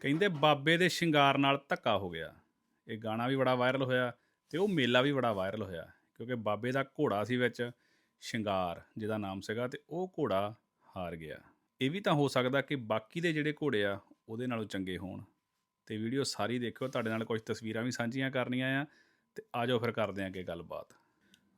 ਕਹਿੰਦੇ ਬਾਬੇ ਦੇ ਸ਼ਿੰਗਾਰ ਨਾਲ ਧੱਕਾ ਹੋ ਗਿਆ। ਇਹ ਗਾਣਾ ਵੀ ਬੜਾ ਵਾਇਰਲ ਹੋਇਆ ਤੇ ਉਹ ਮੇਲਾ ਵੀ ਬੜਾ ਵਾਇਰਲ ਹੋਇਆ ਕਿਉਂਕਿ ਬਾਬੇ ਦਾ ਘੋੜਾ ਸੀ ਵਿੱਚ ਸ਼ਿੰਗਾਰ ਜਿਹਦਾ ਨਾਮ ਸੀਗਾ ਤੇ ਉਹ ਘੋੜਾ ਹਾਰ ਗਿਆ। ਇਹ ਵੀ ਤਾਂ ਹੋ ਸਕਦਾ ਕਿ ਬਾਕੀ ਦੇ ਜਿਹੜੇ ਘੋੜੇ ਆ, ਉਹਦੇ ਨਾਲੋਂ ਚੰਗੇ ਹੋਣ। ਤੇ ਵੀਡੀਓ ਸਾਰੀ ਦੇਖਿਓ, ਤੁਹਾਡੇ ਨਾਲ ਕੁਝ ਤਸਵੀਰਾਂ ਵੀ ਸਾਂਝੀਆਂ ਕਰਨੀਆਂ ਆ ਤੇ ਆਜੋ ਫਿਰ ਕਰਦੇ ਆਂ ਅੱਗੇ ਗੱਲਬਾਤ।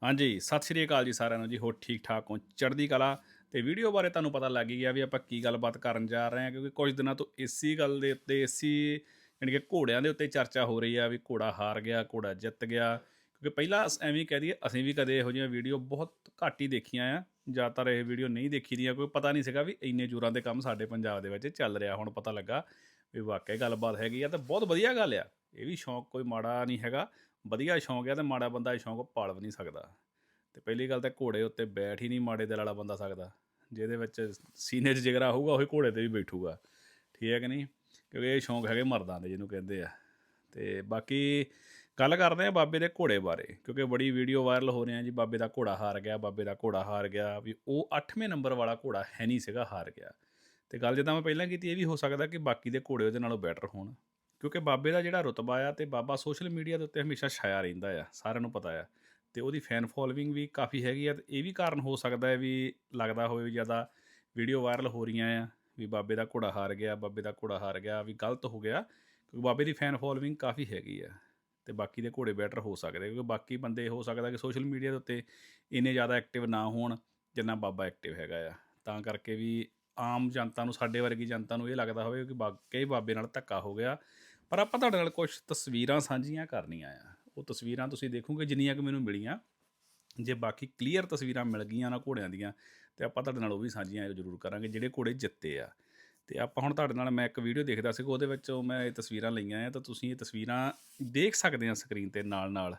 ਹਾਂਜੀ, ਸਤਿ ਸ਼੍ਰੀ ਅਕਾਲ ਜੀ ਸਾਰਿਆਂ ਨੂੰ ਜੀ ਹੋ ਠੀਕ ਠਾਕ ਹੋ? ਚੜ੍ਹਦੀ ਕਲਾ। ਤੇ ਵੀਡੀਓ ਬਾਰੇ ਤੁਹਾਨੂੰ ਪਤਾ ਲੱਗ ਹੀ ਗਿਆ ਵੀ ਆਪਾਂ ਕੀ ਗੱਲਬਾਤ ਕਰਨ ਜਾ ਰਹੇ ਹਾਂ, ਕਿਉਂਕਿ ਕੁਝ ਦਿਨਾਂ ਤੋਂ ਇਸੀ ਗੱਲ ਦੇ ਉੱਤੇ, ਇਸੀ ਯਾਨੀ ਕਿ ਘੋੜਿਆਂ ਦੇ ਉੱਤੇ ਚਰਚਾ ਹੋ ਰਹੀ ਆ ਵੀ ਘੋੜਾ ਹਾਰ ਗਿਆ, ਘੋੜਾ ਜਿੱਤ ਗਿਆ। ਕਿਉਂਕਿ ਪਹਿਲਾਂ ਅਸ- ਐਵੇਂ ਕਹਿ ਦਈਏ, ਅਸੀਂ ਵੀ ਕਦੇ ਇਹੋ ਜਿਹੀਆਂ ਵੀਡੀਓ ਬਹੁਤ ਘੱਟ ਹੀ ਦੇਖੀਆਂ ਆ। ਜ਼ਿਆਦਾਤਰ ਇਹ ਵੀਡੀਓ ਨਹੀਂ ਦੇਖੀ ਦੀਆਂ, ਕੋਈ ਪਤਾ ਨਹੀਂ ਸੀਗਾ ਵੀ ਇੰਨੇ ਜ਼ੋਰਾਂ ਦੇ ਕੰਮ ਸਾਡੇ ਪੰਜਾਬ ਦੇ ਵਿੱਚ ਚੱਲ ਰਿਹਾ। ਹੁਣ ਪਤਾ ਲੱਗਾ ਵੀ ਵਾਕਿਆ ਗੱਲਬਾਤ ਹੈਗੀ ਆ ਤਾਂ ਬਹੁਤ ਵਧੀਆ ਗੱਲ ਆ। ਇਹ ਵੀ ਸ਼ੌਂਕ ਕੋਈ ਮਾੜਾ ਨਹੀਂ ਹੈਗਾ। ਵਧੀਆ ਸ਼ੌਂਕ ਆ ਤੇ ਮਾੜਾ ਬੰਦਾ ਇਹ ਸ਼ੌਂਕ ਪਾਲ ਵੀ ਨਹੀਂ ਸਕਦਾ। ਤੇ ਪਹਿਲੀ ਗੱਲ ਤਾਂ ਘੋੜੇ ਉੱਤੇ ਬੈਠ ਹੀ ਨਹੀਂ ਮਾੜੇ ਦਿਲ ਵਾਲਾ ਬੰਦਾ ਸਕਦਾ। ਜਿਹਦੇ ਵਿੱਚ ਸੀਨੇ 'ਚ ਜਿਗਰਾ ਹੋਊਗਾ, ਉਹੀ ਘੋੜੇ ਤੇ ਵੀ ਬੈਠੂਗਾ। ਠੀਕ ਹੈ ਕਿ ਨਹੀਂ? ਕਿਉਂਕਿ ਇਹ ਸ਼ੌਂਕ ਹੈਗੇ ਮਰਦਾਂ ਦੇ, ਜਿਹਨੂੰ ਕਹਿੰਦੇ ਆ। ਤੇ ਬਾਕੀ ਗੱਲ ਕਰਦੇ ਆ ਬਾਬੇ ਦੇ ਘੋੜੇ ਬਾਰੇ, ਕਿਉਂਕਿ ਬੜੀ ਵੀਡੀਓ ਵਾਇਰਲ ਹੋ ਰਹੀਆਂ ਜੀ, ਬਾਬੇ ਦਾ ਘੋੜਾ ਹਾਰ ਗਿਆ, ਬਾਬੇ ਦਾ ਘੋੜਾ ਹਾਰ ਗਿਆ, ਵੀ ਉਹ 8ਵੇਂ ਨੰਬਰ ਵਾਲਾ ਘੋੜਾ ਹੈ ਨਹੀਂ ਸੀਗਾ, ਹਾਰ ਗਿਆ। ਤੇ ਗੱਲ ਜਿੱਦਾਂ ਮੈਂ ਪਹਿਲਾਂ ਕੀਤੀ, ਇਹ ਵੀ ਹੋ ਸਕਦਾ ਕਿ ਬਾਕੀ ਦੇ ਘੋੜੇ ਉਹਦੇ ਨਾਲੋਂ ਬੈਟਰ ਹੋਣ। ਕਿਉਂਕਿ ਬਾਬੇ ਦਾ ਜਿਹੜਾ ਰੁਤਬਾ ਆ, ਤੇ ਬਾਬਾ ਸੋਸ਼ਲ ਮੀਡੀਆ ਦੇ ਉੱਤੇ ਹਮੇਸ਼ਾ ਛਾਇਆ ਰਹਿੰਦਾ ਆ, ਸਾਰਿਆਂ ਨੂੰ ਪਤਾ ਆ। ਤੇ ਉਹਦੀ ਫੈਨ ਫੋਲੋਇੰਗ ਵੀ ਕਾਫੀ ਹੈਗੀ ਆ ਤੇ ਇਹ ਵੀ ਕਾਰਨ ਹੋ ਸਕਦਾ ਹੈ ਵੀ ਲੱਗਦਾ ਹੋਵੇ ਵੀ ਜ਼ਿਆਦਾ ਵੀਡੀਓ ਵਾਇਰਲ ਹੋ ਰਹੀਆਂ ਆ, ਵੀ ਬਾਬੇ ਦਾ ਘੋੜਾ ਹਾਰ ਗਿਆ, ਬਾਬੇ ਦਾ ਘੋੜਾ ਹਾਰ ਗਿਆ, ਵੀ ਗਲਤ ਹੋ ਗਿਆ, ਕਿਉਂਕਿ ਬਾਬੇ ਦੀ ਫੈਨ ਫੋਲੋਇੰਗ ਕਾਫੀ ਹੈਗੀ ਆ ਤੇ ਬਾਕੀ ਦੇ ਘੋੜੇ ਬੈਟਰ ਹੋ ਸਕਦੇ ਕਿਉਂਕਿ ਬਾਕੀ ਬੰਦੇ ਹੋ ਸਕਦਾ ਕਿ ਸੋਸ਼ਲ ਮੀਡੀਆ ਦੇ ਉੱਤੇ ਇੰਨੇ ਜ਼ਿਆਦਾ ਐਕਟਿਵ ਨਾ ਹੋਣ ਜਿੰਨਾ ਬਾਬਾ ਐਕਟਿਵ ਹੈਗਾ ਆ। ਤਾਂ ਕਰਕੇ ਵੀ ਆਮ ਜਨਤਾ ਨੂੰ, ਸਾਡੇ ਵਰਗੀ ਜਨਤਾ ਨੂੰ ਇਹ ਲੱਗਦਾ ਹੋਵੇ ਕਿ ਵਾਕਈ ਬਾਬੇ ਨਾਲ ਧੱਕਾ ਹੋ ਗਿਆ, ਪਰ ਆਪਾਂ ਤੁਹਾਡੇ ਨਾਲ ਕੁਝ ਤਸਵੀਰਾਂ ਸਾਂਝੀਆਂ ਕਰਨੀਆਂ ਆ। ਉਹ ਤਸਵੀਰਾਂ ਤੁਸੀਂ ਦੇਖੋਗੇ, ਜਿੰਨੀਆਂ ਕਿ ਮੈਨੂੰ ਮਿਲੀਆਂ, ਜੇ ਬਾਕੀ ਕਲੀਅਰ ਤਸਵੀਰਾਂ ਮਿਲ ਗਈਆਂ ਨਾ ਘੋੜਿਆਂ ਦੀਆਂ, ਤੇ ਆਪਾਂ ਤੁਹਾਡੇ ਨਾਲ ਉਹ ਵੀ ਸਾਂਝੀਆਂ ਜ਼ਰੂਰ ਕਰਾਂਗੇ, ਜਿਹੜੇ ਘੋੜੇ ਜਿੱਤੇ ਆ। ਤੇ ਆਪਾਂ ਹੁਣ ਤੁਹਾਡੇ ਨਾਲ ਮੈਂ ਇੱਕ ਵੀਡੀਓ ਦੇਖਦਾ ਸੀ ਉਹਦੇ ਵਿੱਚ ਉਹ ਮੈਂ ਇਹ ਤਸਵੀਰਾਂ ਲਈਆਂ ਆ, ਤਾਂ ਤੁਸੀਂ ਇਹ ਤਸਵੀਰਾਂ ਦੇਖ ਸਕਦੇ ਆ ਸਕਰੀਨ ਤੇ ਨਾਲ ਨਾਲ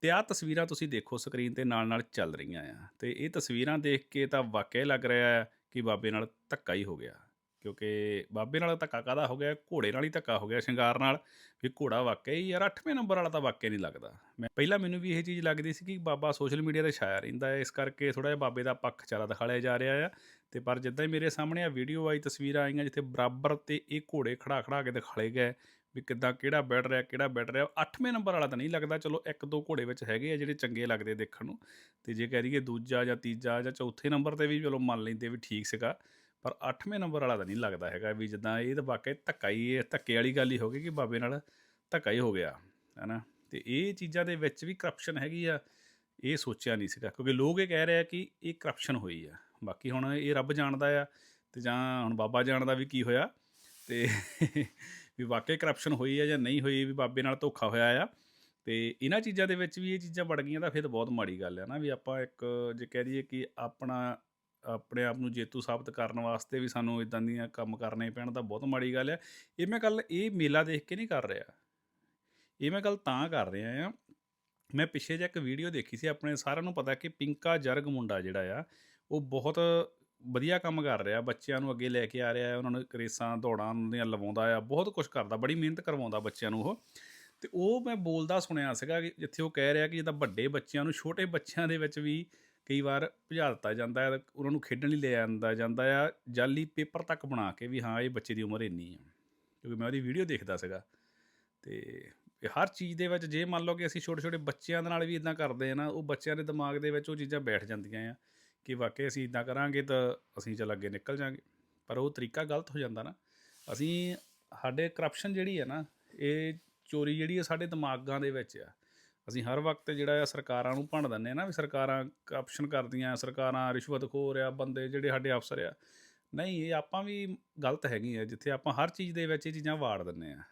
ਤੇ ਆਹ ਤਸਵੀਰਾਂ ਤੁਸੀਂ ਦੇਖੋ ਸਕਰੀਨ ਤੇ ਨਾਲ ਨਾਲ ਚੱਲ ਰਹੀਆਂ ਆ। ਤੇ ਇਹ ਤਸਵੀਰਾਂ ਦੇਖ ਕੇ ਤਾਂ ਵਾਕਿਆ ਲੱਗ ਰਿਹਾ ਕਿ ਬਾਬੇ ਨਾਲ ਧੱਕਾ ਹੀ ਹੋ ਗਿਆ। ਕਿਉਂਕਿ ਬਾਬੇ ਨਾਲ ਧੱਕਾ ਕਾਦਾ ਹੋ ਗਿਆ? ਘੋੜੇ ਨਾਲ ਹੀ ਧੱਕਾ ਹੋ ਗਿਆ ਸ਼ਿੰਗਾਰ ਨਾਲ। ਵੀ ਘੋੜਾ ਵਾਕਿਆ ਹੀ ਯਾਰ 8ਵੇਂ ਨੰਬਰ ਵਾਲਾ ਤਾਂ ਵਾਕਿਆ ਨਹੀਂ ਲੱਗਦਾ। ਮੈਂ ਪਹਿਲਾਂ ਮੈਨੂੰ ਵੀ ਇਹ ਚੀਜ਼ ਲੱਗਦੀ ਸੀ ਕਿ ਬਾਬਾ ਸੋਸ਼ਲ ਮੀਡੀਆ ਤੇ ਛਾਇਆ ਰਹਿੰਦਾ ਹੈ। ਇਸ ਕਰਕੇ ਥੋੜਾ ਜਿਹਾ ਬਾਬੇ ਦਾ ਪੱਖ ਚਾਰਾ ਦਿਖਾਲਿਆ ਜਾ ਰਿਹਾ ਆ। ਤੇ ਪਰ ਜਿੱਦਾਂ ਹੀ ਮੇਰੇ ਸਾਹਮਣੇ ਆ ਵੀਡੀਓ ਆਈ, ਤਸਵੀਰਾਂ ਆਈਆਂ ਜਿੱਥੇ ਬਰਾਬਰ ਤੇ ਇਹ ਘੋੜੇ ਖੜਾ ਖੜਾ ਕੇ ਦਿਖਾਲੇ ਗਏ ਵੀ ਕਿੱਦਾਂ ਕਿਹੜਾ ਬੈਠ ਰਿਹਾ, ਕਿਹੜਾ ਬੈਠ ਰਿਹਾ। 8ਵੇਂ ਨੰਬਰ ਵਾਲਾ ਤਾਂ ਨਹੀਂ ਲੱਗਦਾ। ਚਲੋ ਇੱਕ ਦੋ ਘੋੜੇ ਵਿੱਚ ਹੈਗੇ ਆ ਜਿਹੜੇ ਚੰਗੇ ਲੱਗਦੇ ਦੇਖਣ ਨੂੰ। ਤੇ ਜੇ ਕਹਿ ਦਈਏ ਦੂਜਾ ਜਾਂ ਤੀਜਾ ਜਾਂ ਚੌਥੇ ਨੰਬਰ ਤੇ ਵੀ ਚਲੋ ਮੰਨ ਲੈਂਦੇ ਵੀ ਠੀਕ ਸੀਗਾ। ਪਰ 8ਵੇਂ ਨੰਬਰ ਵਾਲਾ ਤਾਂ ਨਹੀਂ ਲੱਗਦਾ ਹੈਗਾ ਵੀ ਜਿੱਦਾਂ ਇਹ ਤਾਂ ਵਾਕਈ ਧੱਕਾ ਹੀ ਇਹ ਧੱਕੇ ਵਾਲੀ ਗੱਲ ਹੀ ਹੋ ਗਈ ਕਿ ਬਾਬੇ ਨਾਲ ਧੱਕਾ ਹੀ ਹੋ ਗਿਆ, ਹੈਨਾ? ਤੇ ਇਹ ਚੀਜ਼ਾਂ ਦੇ ਵਿੱਚ ਵੀ ਕਰਪਸ਼ਨ ਹੈਗੀ ਆ, ਇਹ ਸੋਚਿਆ ਨਹੀਂ ਸੀਗਾ, ਕਿਉਂਕਿ ਲੋਕ ਇਹ ਕਹਿ ਰਹੇ ਆ ਕਿ ਇਹ ਕਰਪਸ਼ਨ ਹੋਈ ਆ। ਬਾਕੀ ਹੁਣ ਇਹ ਰੱਬ ਜਾਣਦਾ ਆ ਤੇ ਜਾਂ ਹੁਣ ਬਾਬਾ ਜਾਣਦਾ ਵੀ ਕੀ ਹੋਇਆ ਤੇ ਵੀ ਵਾਕਈ ਕਰਪਸ਼ਨ ਹੋਈ ਆ ਜਾਂ ਨਹੀਂ ਹੋਈ ਵੀ ਬਾਬੇ ਨਾਲ ਧੋਖਾ ਹੋਇਆ ਆ। ਤੇ ਇਹਨਾਂ ਚੀਜ਼ਾਂ ਦੇ ਵਿੱਚ ਵੀ ਇਹ ਚੀਜ਼ਾਂ ਵੜ ਗਈਆਂ ਤਾਂ ਫਿਰ ਤਾਂ ਬਹੁਤ ਮਾੜੀ ਗੱਲ ਹੈ ਨਾ, ਵੀ ਆਪਾਂ ਇੱਕ ਜੇ ਕਹਿ ਦਈਏ ਕਿ ਆਪਣਾ ਆਪਣੇ ਆਪ ਨੂੰ ਜੇਤੂ ਸਾਬਤ ਕਰਨ ਵਾਸਤੇ ਵੀ ਸਾਨੂੰ ਇਦਾਂ ਦੀਆਂ ਕੰਮ ਕਰਨੇ ਪੈਣ ਤਾਂ ਬਹੁਤ ਮਾੜੀ ਗੱਲ ਆ। ਇਹ ਮੈਂ ਗੱਲ ਇਹ ਮੇਲਾ ਦੇਖ ਕੇ ਨਹੀਂ ਕਰ ਰਿਹਾ। ਇਹ ਮੈਂ ਗੱਲ ਤਾਂ ਕਰ ਰਿਹਾ ਆ। ਮੈਂ ਪਿੱਛੇ ਜਿਹਾ ਇੱਕ ਵੀਡੀਓ ਦੇਖੀ ਸੀ ਆਪਣੇ ਸਾਰਿਆਂ ਨੂੰ ਪਤਾ ਕਿ ਪਿੰਕਾ ਜਰਗ ਮੁੰਡਾ ਜਿਹੜਾ ਆ, ਉਹ ਬਹੁਤ ਵਧੀਆ ਕੰਮ ਕਰ ਰਿਹਾ। ਬੱਚਿਆਂ ਨੂੰ ਅੱਗੇ ਲੈ ਕੇ ਆ ਰਿਹਾ ਹੈ ਉਹਨਾਂ ਨੂੰ ਰੇਸਾਂ, ਦੌੜਾਂ ਦੀਆਂ ਲਵਾਉਂਦਾ ਆ, ਬਹੁਤ ਕੁਝ ਕਰਦਾ, ਬੜੀ ਮਿਹਨਤ ਕਰਵਾਉਂਦਾ ਬੱਚਿਆਂ ਨੂੰ ਉਹ। ਤੇ ਉਹ ਮੈਂ ਬੋਲਦਾ ਸੁਣਿਆ ਸੀਗਾ ਕਿ ਜਿੱਥੇ ਉਹ ਕਹਿ ਰਿਹਾ ਕਿ ਜਿੱਦਾਂ ਵੱਡੇ ਬੱਚਿਆਂ ਨੂੰ, ਛੋਟੇ ਬੱਚਿਆਂ ਦੇ ਵਿੱਚ ਵੀ ਕਈ ਵਾਰ ਭਜਾ ਦਿੱਤਾ ਜਾਂਦਾ ਹੈ, ਉਹਨਾਂ ਨੂੰ ਖੇਡਣ ਲਈ ਲੈ ਜਾਂਦਾ ਜਾਂਦਾ ਆ ਜਾਲੀ ਪੇਪਰ ਤੱਕ ਬਣਾ ਕੇ ਵੀ ਹਾਂ, ਇਹ ਬੱਚੇ ਦੀ ਉਮਰ ਇੰਨੀ ਆ। ਕਿਉਂਕਿ ਮੈਂ ਉਹਦੀ ਵੀਡੀਓ ਦੇਖਦਾ ਸੀਗਾ। ਤੇ ਹਰ ਚੀਜ਼ ਦੇ ਵਿੱਚ ਜੇ ਮੰਨ ਲਓ ਕਿ ਅਸੀਂ ਛੋਟੇ ਛੋਟੇ ਬੱਚਿਆਂ ਦੇ ਨਾਲ ਵੀ ਇਦਾਂ ਕਰਦੇ ਆ ਨਾ, ਉਹ ਬੱਚਿਆਂ ਦੇ ਦਿਮਾਗ ਦੇ ਵਿੱਚ ਉਹ ਚੀਜ਼ਾਂ ਬੈਠ ਜਾਂਦੀਆਂ ਆ ਕਿ ਵਾਕਈ ਅਸੀਂ ਇਦਾਂ ਕਰਾਂਗੇ ਤਾਂ ਅਸੀਂ ਚੱਲ ਅੱਗੇ ਨਿਕਲ ਜਾਾਂਗੇ। ਪਰ ਉਹ ਤਰੀਕਾ ਗਲਤ ਹੋ ਜਾਂਦਾ ਨਾ। ਅਸੀਂ, ਸਾਡੇ ਕਰਪਸ਼ਨ ਜਿਹੜੀ ਹੈ ਨਾ, ਇਹ ਚੋਰੀ ਜਿਹੜੀ ਹੈ ਸਾਡੇ ਦਿਮਾਗਾਂ ਦੇ ਵਿੱਚ ਆ ਅਸੀਂ ਹਰ ਵਕਤ ਜਿਹੜਾ ਆ ਸਰਕਾਰਾਂ ਨੂੰ ਭੰਡ ਦਿੰਦੇ ਆ ਨਾ ਵੀ ਸਰਕਾਰਾਂ ਕਰਪਸ਼ਨ ਕਰਦੀਆਂ, ਸਰਕਾਰਾਂ ਰਿਸ਼ਵਤਖੋਰ ਆ, ਬੰਦੇ ਜਿਹੜੇ ਸਾਡੇ ਅਫਸਰ ਆ। ਨਹੀਂ, ਇਹ ਆਪਾਂ ਵੀ ਗਲਤ ਹੈਗੀ ਆ, ਜਿੱਥੇ ਆਪਾਂ ਹਰ ਚੀਜ਼ ਦੇ ਵਿੱਚ ਇਹ ਚੀਜ਼ਾਂ ਵਾੜ ਦਿੰਦੇ ਆ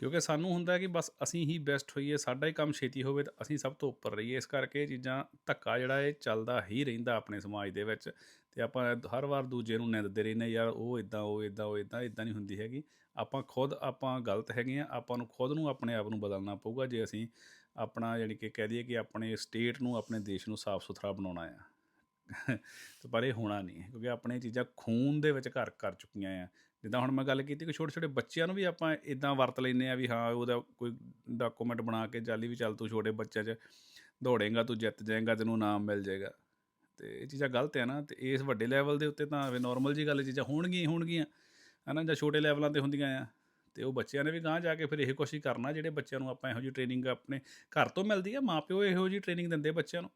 ਕਿਉਂਕਿ ਸਾਨੂੰ ਹੁੰਦਾ ਕਿ ਬਸ ਅਸੀਂ ਹੀ ਬੈਸਟ ਹੋਈਏ, ਸਾਡਾ ਹੀ ਕੰਮ ਛੇਤੀ ਹੋਵੇ ਤਾਂ ਅਸੀਂ ਸਭ ਤੋਂ ਉੱਪਰ ਰਹੀਏ। ਇਸ ਕਰਕੇ ਇਹ ਚੀਜ਼ਾਂ ਧੱਕਾ ਜਿਹੜਾ ਇਹ ਚੱਲਦਾ ਹੀ ਰਹਿੰਦਾ ਆਪਣੇ ਸਮਾਜ ਦੇ ਵਿੱਚ ਤੇ ਆਪਾਂ ਹਰ ਵਾਰ ਦੂਜੇ ਨੂੰ ਨਿੰਦਦੇ ਰਹਿੰਦੇ ਯਾਰ ਉਹ ਇਦਾਂ ਉਹ ਇਦਾਂ ਉਹ ਇਦਾਂ ਇਦਾਂ ਨਹੀਂ ਹੁੰਦੀ ਹੈਗੀ। ਆਪਾਂ ਖੁਦ ਆਪਾਂ ਗਲਤ ਹੈਗੇ ਆ ਆਪਾਂ ਨੂੰ ਖੁਦ ਨੂੰ ਆਪਣੇ ਆਪ ਨੂੰ ਬਦਲਣਾ ਪਊਗਾ ਜੇ ਅਸੀਂ ਆਪਣਾ ਯਾਨੀ ਕਿ ਕਹਿ ਦਈਏ ਕਿ ਆਪਣੇ ਸਟੇਟ ਨੂੰ, ਆਪਣੇ ਦੇਸ਼ ਨੂੰ ਸਾਫ਼ ਸੁਥਰਾ ਬਣਾਉਣਾ ਆ। ਤੇ ਪਰ ਇਹ ਹੋਣਾ ਨਹੀਂ, ਕਿਉਂਕਿ ਆਪਣੇ ਚੀਜ਼ਾਂ ਖੂਨ ਦੇ ਵਿੱਚ ਘਰ ਕਰ ਚੁੱਕੀਆਂ ਆ। ਜਿੱਦਾਂ ਹੁਣ ਮੈਂ ਗੱਲ ਕੀਤੀ ਕਿ ਛੋਟੇ ਛੋਟੇ ਬੱਚਿਆਂ ਨੂੰ ਵੀ ਆਪਾਂ ਇਦਾਂ ਵਰਤ ਲੈਂਦੇ ਆ ਵੀ ਹਾਂ, ਉਹਦਾ ਕੋਈ ਡਾਕੂਮੈਂਟ ਬਣਾ ਕੇ ਜਾਲੀ ਵੀ ਚੱਲ ਤੂੰ ਛੋਟੇ ਬੱਚਿਆਂ 'ਚ ਦੌੜੇਗਾ, ਤੂੰ ਜਿੱਤ ਜਾਏਗਾ, ਤੈਨੂੰ ਨਾਮ ਮਿਲ ਜਾਏਗਾ। ਤੇ ਇਹ ਚੀਜ਼ਾਂ ਗਲਤ ਹੈ ਨਾ, ਤੇ ਇਸ ਵੱਡੇ ਲੈਵਲ ਦੇ ਉੱਤੇ ਤਾਂ ਨਾਰਮਲ ਜੀ ਗੱਲ ਇਹ ਚੀਜ਼ਾਂ ਹੋਣਗੀਆਂ ਹੀ ਹੋਣਗੀਆਂ, ਹਨਾ, ਜਾਂ ਛੋਟੇ ਲੈਵਲਾਂ ਤੇ ਹੁੰਦੀਆਂ ਆ। ਤੇ ਉਹ ਬੱਚਿਆਂ ਨੇ ਵੀ ਗਾਂਹ ਜਾ ਕੇ ਫਿਰ ਇਹੋ ਕੁਛ ਹੀ ਕਰਨਾ, ਜਿਹੜੇ ਬੱਚਿਆਂ ਨੂੰ ਆਪਾਂ ਇਹੋ ਜਿਹੀ ਟ੍ਰੇਨਿੰਗ ਆਪਣੇ ਘਰ ਤੋਂ ਮਿਲਦੀ ਆ, ਮਾਪਿਓ ਇਹੋ ਜਿਹੀ ਟ੍ਰੇਨਿੰਗ ਦਿੰਦੇ ਬੱਚਿਆਂ ਨੂੰ।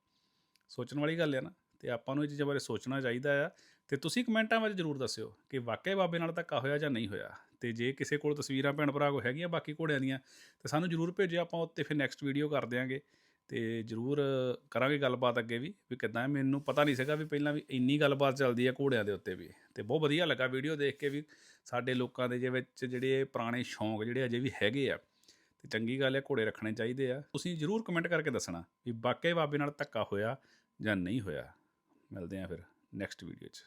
ਸੋਚਣ ਵਾਲੀ ਗੱਲ ਹੈ ਨਾ, ਤੇ ਆਪਾਂ ਨੂੰ ਇਹ ਚੀਜ਼ਾਂ ਬਾਰੇ ਸੋਚਣਾ ਚਾਹੀਦਾ ਆ। ਤੇ ਤੁਸੀਂ ਕਮੈਂਟਾਂ ਵਿੱਚ ਜਰੂਰ ਦੱਸਿਓ ਕਿ ਵਾਕਿਆ ਬਾਬੇ ਨਾਲ ਧੱਕਾ ਹੋਇਆ ਜਾਂ ਨਹੀਂ ਹੋਇਆ। ਤੇ ਜੇ ਕਿਸੇ ਕੋਲ ਤਸਵੀਰਾਂ ਭੈਣ ਭਰਾ ਕੋ ਹੈਗੀਆਂ ਬਾਕੀ ਘੋੜਿਆਂ ਦੀਆਂ, ਤੇ ਸਾਨੂੰ ਜਰੂਰ ਭੇਜਿਓ, ਆਪਾਂ ਉੱਤੇ ਫਿਰ ਨੈਕਸਟ ਵੀਡੀਓ ਕਰ ਦਿਆਂਗੇ ਤੇ ਜਰੂਰ ਕਰਾਂਗੇ ਗੱਲਬਾਤ ਅੱਗੇ ਵੀ ਵੀ ਕਿੱਦਾਂ ਮੈਨੂੰ ਪਤਾ ਨਹੀਂ ਸੀਗਾ ਵੀ ਪਹਿਲਾਂ ਵੀ ਇੰਨੀ ਗੱਲਬਾਤ ਚੱਲਦੀ ਹੈ ਘੋੜਿਆਂ ਦੇ ਉੱਤੇ ਵੀ, ਤੇ ਬਹੁਤ ਵਧੀਆ ਲੱਗਾ ਵੀਡੀਓ ਦੇਖ ਕੇ ਵੀ ਸਾਡੇ ਲੋਕਾਂ ਦੇ ਜੇ ਵਿੱਚ ਜਿਹੜੇ ਪੁਰਾਣੇ ਸ਼ੌਂਕ ਜਿਹੜੇ ਅਜੇ ਵੀ ਹੈਗੇ ਆ, ਤੇ ਚੰਗੀ ਗੱਲ ਹੈ ਘੋੜੇ ਰੱਖਣੇ ਚਾਹੀਦੇ ਆ। ਤੁਸੀਂ ਜਰੂਰ ਕਮੈਂਟ ਕਰਕੇ ਦੱਸਣਾ ਵੀ ਵਾਕਈ ਬਾਬੇ ਨਾਲ ਧੱਕਾ ਹੋਇਆ ਜਾਂ ਨਹੀਂ ਹੋਇਆ। ਮਿਲਦੇ ਆ ਫਿਰ ਨੈਕਸਟ ਵੀਡੀਓ 'ਚ।